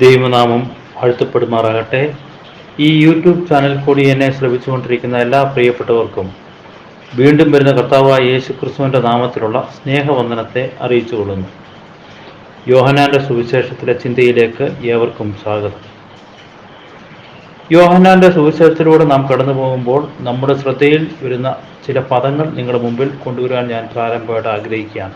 ദൈവനാമം വാഴ്ത്തപ്പെടുമാറാകട്ടെ. ഈ യൂട്യൂബ് ചാനൽ കൂടി എന്നെ ശ്രമിച്ചുകൊണ്ടിരിക്കുന്ന എല്ലാ പ്രിയപ്പെട്ടവർക്കും വീണ്ടും വരുന്ന കർത്താവായ യേശു ക്രിസ്തുവിന്റെ നാമത്തിലുള്ള സ്നേഹവന്ദനത്തെ അറിയിച്ചുകൊള്ളുന്നു. യോഹനാന്റെ സുവിശേഷത്തിലെ ചിന്തയിലേക്ക് ഏവർക്കും സ്വാഗതം. യോഹനാന്റെ സുവിശേഷത്തിലൂടെ നാം കടന്നു പോകുമ്പോൾ നമ്മുടെ ശ്രദ്ധയിൽ വരുന്ന ചില പദങ്ങൾ നിങ്ങളുടെ മുമ്പിൽ കൊണ്ടുവരാൻ ഞാൻ പ്രാരംഭമായിട്ട് ആഗ്രഹിക്കുകയാണ്.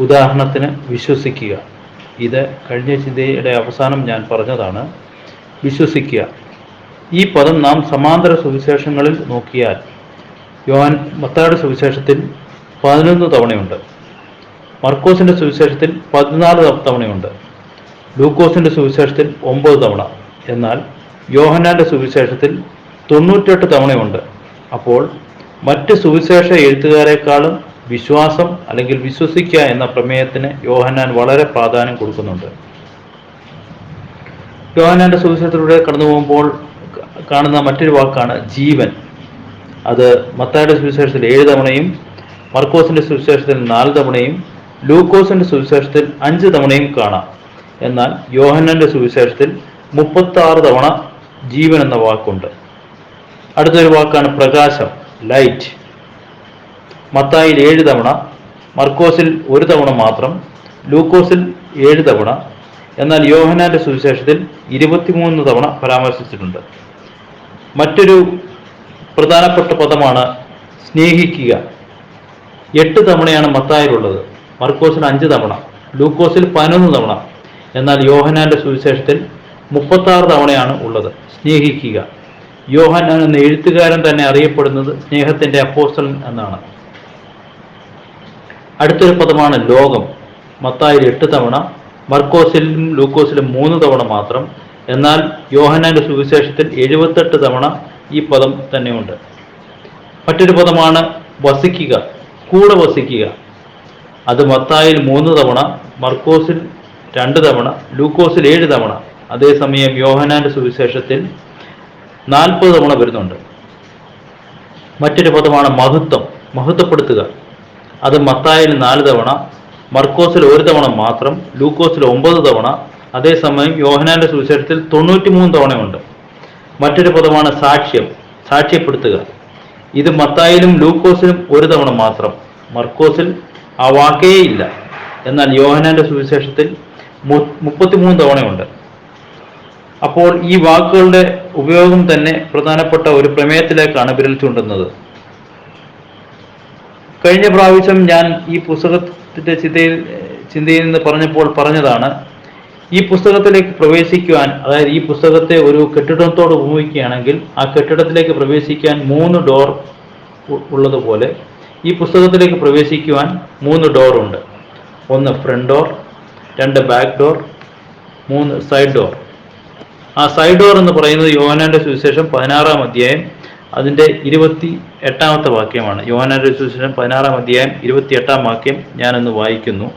ഉദാഹരണത്തിന് വിശ്വസിക്കുക. ഇത് കഴിഞ്ഞ ചിന്തയുടെ അവസാനം ഞാൻ പറഞ്ഞതാണ്. വിശ്വസിക്കുക. ഈ പദം നാം സമാന്തര സുവിശേഷങ്ങളിൽ നോക്കിയാൽ യോഹാൻ മത്തായുടെ സുവിശേഷത്തിൽ പതിനൊന്ന് തവണയുണ്ട്. മർക്കോസിന്റെ സുവിശേഷത്തിൽ പതിനാല് തവണയുണ്ട്. ലൂക്കോസിന്റെ സുവിശേഷത്തിൽ ഒമ്പത് തവണ. എന്നാൽ യോഹന്നാന്റെ സുവിശേഷത്തിൽ തൊണ്ണൂറ്റെട്ട് തവണയുണ്ട്. അപ്പോൾ മറ്റ് സുവിശേഷ എഴുത്തുകാരെക്കാളും വിശ്വാസം അല്ലെങ്കിൽ വിശ്വസിക്കുക എന്ന പ്രമേയത്തിന് യോഹന്നാൻ വളരെ പ്രാധാന്യം കൊടുക്കുന്നുണ്ട്. യോഹന്നാന്റെ സുവിശേഷത്തിലൂടെ കടന്നു പോകുമ്പോൾ കാണുന്ന മറ്റൊരു വാക്കാണ് ജീവൻ. അത് മത്തായുടെ സുവിശേഷത്തിൽ ഏഴ് തവണയും മർക്കോസിന്റെ സുവിശേഷത്തിൽ നാല് തവണയും ലൂക്കോസിന്റെ സുവിശേഷത്തിൽ അഞ്ച് തവണയും കാണാം. എന്നാൽ യോഹന്നന്റെ സുവിശേഷത്തിൽ മുപ്പത്തി ആറ് തവണ ജീവൻ എന്ന വാക്കുണ്ട്. അടുത്തൊരു വാക്കാണ് പ്രകാശം ലൈറ്റ്. മത്തായിൽ ഏഴ് തവണ മർക്കോസിൽ ഒരു തവണ മാത്രം ലൂക്കോസിൽ ഏഴ് തവണ എന്നാൽ യോഹനാന്റെ സുവിശേഷത്തിൽ ഇരുപത്തിമൂന്ന് തവണ പരാമർശിച്ചിട്ടുണ്ട്. മറ്റൊരു പ്രധാനപ്പെട്ട പദമാണ് സ്നേഹിക്കുക. എട്ട് തവണയാണ് മത്തായിലുള്ളത്. മർക്കോസിൽ അഞ്ച് തവണ ലൂക്കോസിൽ പതിനൊന്ന് തവണ എന്നാൽ യോഹനാന്റെ സുവിശേഷത്തിൽ മുപ്പത്താറ് തവണയാണ് ഉള്ളത്. സ്നേഹിക്കുക. യോഹനാൻ എന്ന എഴുത്തുകാരൻ തന്നെ അറിയപ്പെടുന്നത് സ്നേഹത്തിന്റെ അപ്പോസ്റ്റൽ എന്നാണ്. അടുത്തൊരു പദമാണ് ലോകം. മത്തായിൽ എട്ട് തവണ മർക്കോസിലും ലൂക്കോസിലും മൂന്ന് തവണ മാത്രം. എന്നാൽ യോഹനാന്റെ സുവിശേഷത്തിൽ എഴുപത്തെട്ട് തവണ ഈ പദം തന്നെയുണ്ട്. മറ്റൊരു പദമാണ് വസിക്കുക കൂടെ വസിക്കുക. അത് മത്തായിൽ മൂന്ന് തവണ മർക്കോസിൽ രണ്ട് തവണ ലൂക്കോസിൽ ഏഴ് തവണ. അതേസമയം യോഹനാന്റെ സുവിശേഷത്തിൽ നാൽപ്പത് തവണ വരുന്നുണ്ട്. മറ്റൊരു പദമാണ് മഹത്വം മഹത്വപ്പെടുത്തുക. അത് മത്തായിൽ നാല് തവണ മർക്കോസിൽ ഒരു തവണ മാത്രം ലൂക്കോസിൽ ഒമ്പത് തവണ അതേസമയം യോഹനാന്റെ സുവിശേഷത്തിൽ തൊണ്ണൂറ്റി മൂന്ന് തവണയുണ്ട്. മറ്റൊരു പദമാണ് സാക്ഷ്യം സാക്ഷ്യപ്പെടുത്തുക. ഇത് മത്തായിലും ലൂക്കോസിലും ഒരു തവണ മാത്രം മർക്കോസിൽ ആ വാക്കേ ഇല്ല. എന്നാൽ യോഹനാന്റെ സുവിശേഷത്തിൽ മുപ്പത്തിമൂന്ന് തവണയുണ്ട്. അപ്പോൾ ഈ വാക്കുകളുടെ ഉപയോഗം തന്നെ പ്രധാനപ്പെട്ട ഒരു പ്രമേയത്തിലേക്കാണ് വിരൽ ചൂണ്ടുന്നത്. കഴിഞ്ഞ പ്രാവശ്യം ഞാൻ ഈ പുസ്തകത്തിന്റെ ചിന്തയിൽ ചിന്തയിൽ നിന്ന് പറഞ്ഞപ്പോൾ പറഞ്ഞതാണ് ഈ പുസ്തകത്തിലേക്ക് പ്രവേശിക്കുവാൻ അതായത് ഈ പുസ്തകത്തെ ഒരു കെട്ടിടത്തോട് ഉപയോഗിക്കുകയാണെങ്കിൽ ആ കെട്ടിടത്തിലേക്ക് പ്രവേശിക്കാൻ മൂന്ന് ഡോർ ഉള്ളതുപോലെ ഈ പുസ്തകത്തിലേക്ക് പ്രവേശിക്കുവാൻ മൂന്ന് ഡോർ ഉണ്ട്. ഒന്ന് ഫ്രണ്ട് ഡോർ രണ്ട് ബാക്ക് ഡോർ മൂന്ന് സൈഡ് ഡോർ. ആ സൈഡ് ഡോർ എന്ന് പറയുന്നത് യോഹനാന്റെ സുവിശേഷം പതിനാറാം അധ്യായം അതിന്റെ ഇരുപത്തി എട്ടാമത്തെ വാക്യമാണ്. യോഹനാന്റെ സുവിശേഷം പതിനാറാം അധ്യായം ഇരുപത്തി എട്ടാം വാക്യം ഞാനൊന്ന് വായിക്കുന്നു.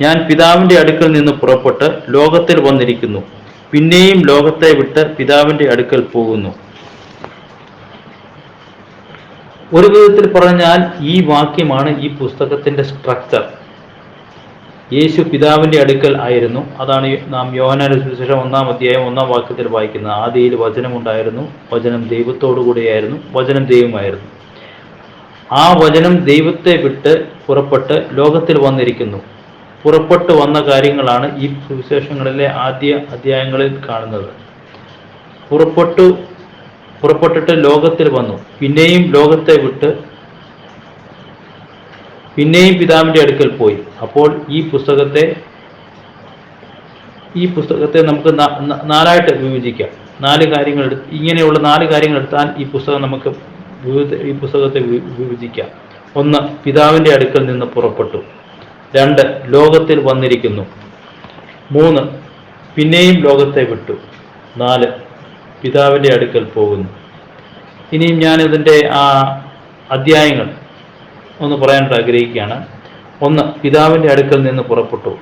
ഞാൻ പിതാവിന്റെ അടുക്കൽ നിന്ന് പുറപ്പെട്ട് ലോകത്തിൽ വന്നിരിക്കുന്നു. പിന്നെയും ലോകത്തെ വിട്ട് പിതാവിന്റെ അടുക്കൽ പോകുന്നു. ഒരു വിധത്തിൽ പറഞ്ഞാൽ ഈ വാക്യമാണ് ഈ പുസ്തകത്തിന്റെ സ്ട്രക്ചർ യേശു പിതാവിന്റെ അടുക്കൽ ആയിരുന്നു. അതാണ് നാം യോഹനാന സുവിശേഷം ഒന്നാം അധ്യായം ഒന്നാം വാക്യത്തിൽ വായിക്കുന്നത് ആദിയിൽ വചനമുണ്ടായിരുന്നു. വചനം ദൈവത്തോടു കൂടിയായിരുന്നു വചനം ദൈവമായിരുന്നു. ആ വചനം ദൈവത്തെ വിട്ട് പുറപ്പെട്ട് ലോകത്തിൽ വന്നിരിക്കുന്നു. പുറപ്പെട്ട് വന്ന കാര്യങ്ങളാണ് ഈ സുവിശേഷങ്ങളിലെ ആദ്യ അധ്യായങ്ങളിൽ കാണുന്നത്. പുറപ്പെട്ടു പുറപ്പെട്ടിട്ട് ലോകത്തിൽ വന്നു. പിന്നെയും ലോകത്തെ വിട്ട് പിന്നെയും പിതാവിന്റെ അടുക്കൽ പോയി. അപ്പോൾ ഈ പുസ്തകത്തെ ഈ പുസ്തകത്തെ നമുക്ക് നാലായിട്ട് വിഭജിക്കാം. നാല് കാര്യങ്ങൾ ഇങ്ങനെയുള്ള നാല് കാര്യങ്ങൾ എടുത്താൽ ഈ പുസ്തകം നമുക്ക് ഈ പുസ്തകത്തെ വിഭജിക്കാം. ഒന്ന് പിതാവിന്റെ അടുക്കൽ നിന്ന് പുറപ്പെട്ടു. രണ്ട് ലോകത്തിൽ വന്നിരിക്കുന്നു. മൂന്ന് പിന്നെയും ലോകത്തെ വിട്ടു. നാല് പിതാവിന്റെ അടുക്കൽ പോകുന്നു. ഇനിയും ഞാൻ ഇതിന്റെ ആ അധ്യായങ്ങൾ ഒന്ന് പറയാനായിട്ട് ആഗ്രഹിക്കുകയാണ്. ഒന്ന് പിതാവിന്റെ അടുക്കൽ നിന്ന് പുറപ്പെട്ടു.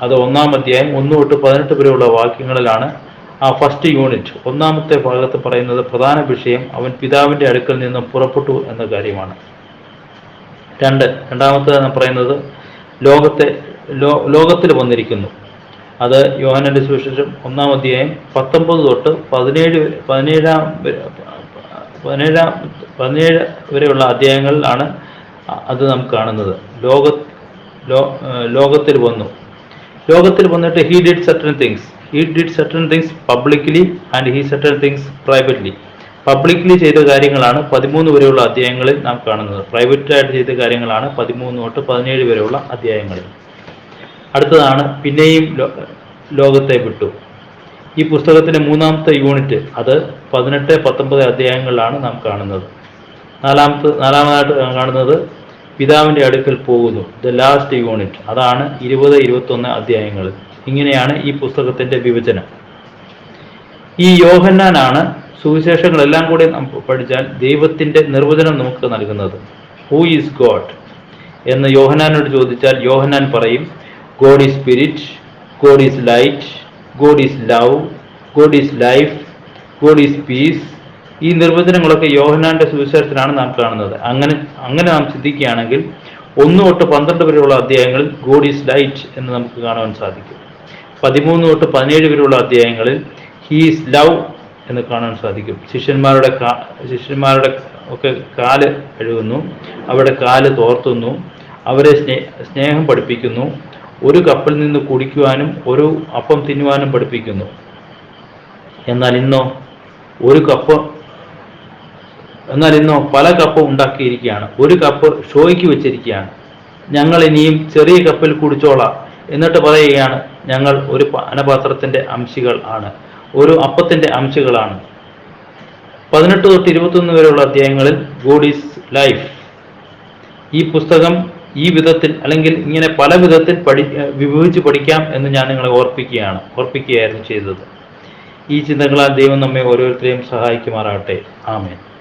അത് ഒന്നാം അധ്യായം ഒന്ന് തൊട്ട് പതിനെട്ട് വരെയുള്ള വാക്യങ്ങളിലാണ് ആ ഫസ്റ്റ് യൂണിറ്റ് ഒന്നാമത്തെ ഭാഗത്ത് പറയുന്നത് പ്രധാന വിഷയം അവൻ പിതാവിന്റെ അടുക്കൽ നിന്ന് പുറപ്പെട്ടു എന്ന കാര്യമാണ്. രണ്ട് രണ്ടാമത്തെ പറയുന്നത് ലോകത്തെ ലോ ലോകത്തിൽ വന്നിരിക്കുന്നു. അത് യോഹനന്റെ സുവിശേഷം ഒന്നാം അധ്യായം പത്തൊമ്പത് തൊട്ട് പതിനേഴ് പതിനേഴാം പതിനേഴാം പതിനേഴ് വരെയുള്ള അധ്യായങ്ങളിലാണ് അത് നാം കാണുന്നത്. ലോക ലോകത്തിൽ വന്നു. ലോകത്തിൽ വന്നിട്ട് he did certain things he did certain things publicly and he certain things privately publicly ചെയ്ത കാര്യങ്ങളാണ് പതിമൂന്ന് വരെയുള്ള അധ്യായങ്ങളിൽ നാം കാണുന്നത്. പ്രൈവറ്റായിട്ട് ചെയ്ത കാര്യങ്ങളാണ് പതിമൂന്ന് തൊട്ട് പതിനേഴ് വരെയുള്ള അധ്യായങ്ങളിൽ. അടുത്തതാണ് പിന്നെയും ലോകത്തെ വിട്ടു. ഈ പുസ്തകത്തിന്റെ മൂന്നാമത്തെ യൂണിറ്റ് അത് പതിനെട്ട് പത്തൊമ്പത് അധ്യായങ്ങളിലാണ് നാം കാണുന്നത്. നാലാമത്തെ നാലാമതായിട്ട് കാണുന്നത് പിതാവിന്റെ അടുക്കൽ പോകുന്നു. ദ ലാസ്റ്റ് യൂണിറ്റ് അതാണ് ഇരുപത് ഇരുപത്തൊന്ന് അധ്യായങ്ങൾ. ഇങ്ങനെയാണ് ഈ പുസ്തകത്തിന്റെ വിഭജനം. ഈ യോഹന്നാനാണ് സുവിശേഷങ്ങളെല്ലാം കൂടി പഠിച്ചാൽ ദൈവത്തിന്റെ നിർവചനം നമുക്ക് നൽകുന്നത്. ഹൂ ഈസ് ഗോഡ് എന്ന് യോഹനാനോട് ചോദിച്ചാൽ യോഹനാൻ പറയും God is spirit God is light God is love God is life God is peace ഈ നിർവചനങ്ങളൊക്കെ യോഹനാന്റെ സുവിശേഷത്തിലാണ് നാം കാണുന്നത്. അങ്ങനെ അങ്ങനെ നാം ചിന്തിക്കുകയാണെങ്കിൽ ഒന്ന് തൊട്ട് പന്ത്രണ്ട് വരെയുള്ള അധ്യായങ്ങളിൽ ഗോഡ് ഈസ് ലൈറ്റ് എന്ന് നമുക്ക് കാണുവാൻ സാധിക്കും. പതിമൂന്ന് തൊട്ട് പതിനേഴ് വരെയുള്ള അധ്യായങ്ങളിൽ ഹീസ് ലവ് എന്ന് കാണാൻ സാധിക്കും. ശിഷ്യന്മാരുടെ ശിഷ്യന്മാരുടെ ഒക്കെ കാൽ കഴുകുന്നു അവരുടെ കാൽ തോർത്തുന്നു അവരെ സ്നേ സ്നേഹം പഠിപ്പിക്കുന്നു ഒരു കപ്പിൽ നിന്ന് കുടിക്കുവാനും ഒരു അപ്പം തിന്നുവാനും പഠിപ്പിക്കുന്നു. എന്നാൽ ഇന്നോ ഒരു കപ്പ് എന്നാൽ ഇന്നോ പല കപ്പ് ഉണ്ടാക്കിയിരിക്കുകയാണ്. ഒരു കപ്പ് ഷോയ്ക്ക് വെച്ചിരിക്കുകയാണ്. ഞങ്ങൾ ഇനിയും ചെറിയ കപ്പിൽ കുടിച്ചോളാം എന്നിട്ട് പറയുകയാണ് ഞങ്ങൾ ഒരു പാനപാത്രത്തിന്റെ അംശികൾ ആണ്. ഒരു അപ്പത്തിന്റെ അംശികളാണ്. പതിനെട്ട് തൊട്ട് ഇരുപത്തൊന്ന് വരെയുള്ള അധ്യായങ്ങളിൽ ഗോഡ് ഈസ് ലൈഫ് ഈ പുസ്തകം ഈ വിധത്തിൽ അല്ലെങ്കിൽ ഇങ്ങനെ പല വിധത്തിൽ പഠി വിഭജിച്ച് പഠിക്കാം എന്ന് ഞാൻ നിങ്ങളെ ഓർപ്പിക്കുകയാണ് ഓർപ്പിക്കുകയായിരുന്നു ചെയ്തത്. ഈ ചിന്തകളാൽ ദൈവം നമ്മെ ഓരോരുത്തരെയും സഹായിക്കുമാറാകട്ടെ. ആമേൻ.